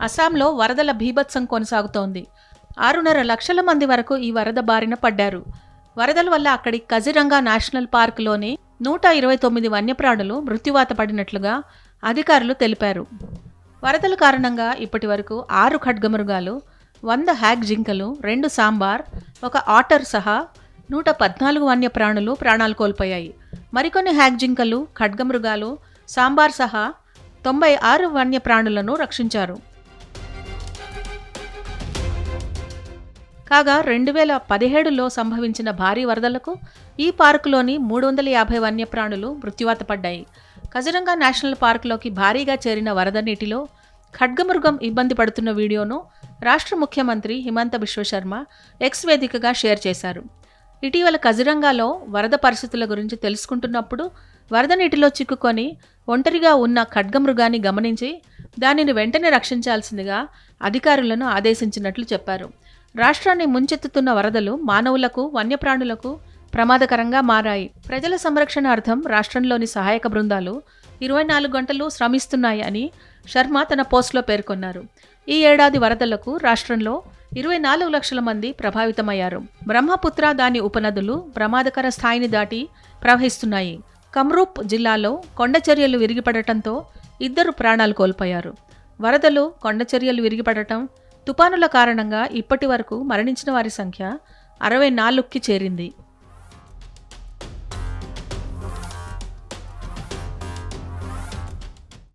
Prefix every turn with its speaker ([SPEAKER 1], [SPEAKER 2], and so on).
[SPEAKER 1] అస్సాంలో వరదల భీభత్సం కొనసాగుతోంది. ఆరున్నర లక్షల మంది వరకు ఈ వరద బారిన పడ్డారు. వరదల వల్ల అక్కడి కజిరంగా నేషనల్ పార్క్లోని నూట ఇరవై తొమ్మిది వన్యప్రాణులు మృత్యువాత పడినట్లుగా అధికారులు తెలిపారు. వరదల కారణంగా ఇప్పటి వరకు ఆరు ఖడ్గమృగాలు వంద హ్యాగ్ జింకలు రెండు సాంబార్ ఒక ఆటర్ సహా నూట పద్నాలుగు వన్యప్రాణులు ప్రాణాలు కోల్పోయాయి. మరికొన్ని హ్యాగ్ జింకలు ఖడ్గమృగాలు సాంబార్ సహా తొంభై ఆరు వన్యప్రాణులను రక్షించారు. కాగా రెండు వేల పదిహేడులో సంభవించిన భారీ వరదలకు ఈ పార్కులోని మూడు వందల యాభై వన్యప్రాణులు మృత్యువాత పడ్డాయి. కజరంగా నేషనల్ పార్కులోకి భారీగా చేరిన వరద నీటిలో ఖడ్గమృగం ఇబ్బంది పడుతున్న వీడియోను రాష్ట్ర ముఖ్యమంత్రి హిమంత విశ్వశర్మ ఎక్స్ వేదికగా షేర్ చేశారు. ఇటీవల కజిరంగాలో వరద పరిస్థితుల గురించి తెలుసుకుంటున్నప్పుడు వరద నీటిలో చిక్కుకొని ఒంటరిగా ఉన్న ఖడ్గమృగాన్ని గమనించి దానిని వెంటనే రక్షించాల్సిందిగా అధికారులను ఆదేశించినట్లు చెప్పారు. రాష్ట్రాన్ని ముంచెత్తుతున్న వరదలు మానవులకు వన్యప్రాణులకు ప్రమాదకరంగా మారాయి. ప్రజల సంరక్షణ అర్థం రాష్ట్రంలోని సహాయక బృందాలు ఇరవై నాలుగు గంటలు శ్రమిస్తున్నాయి అని శర్మ తన పోస్ట్లో పేర్కొన్నారు. ఈ ఏడాది వరదలకు రాష్ట్రంలో ఇరవై నాలుగు లక్షల మంది ప్రభావితమయ్యారు. బ్రహ్మపుత్ర దాని ఉపనదులు ప్రమాదకర స్థాయిని దాటి ప్రవహిస్తున్నాయి. కమ్రూప్ జిల్లాలో కొండచర్యలు విరిగిపడటంతో ఇద్దరు ప్రాణాలు కోల్పోయారు. వరదలు కొండచర్యలు విరిగిపడటం తుపానుల కారణంగా ఇప్పటి వరకు మరణించిన వారి సంఖ్య అరవై నాలుగుకి చేరింది.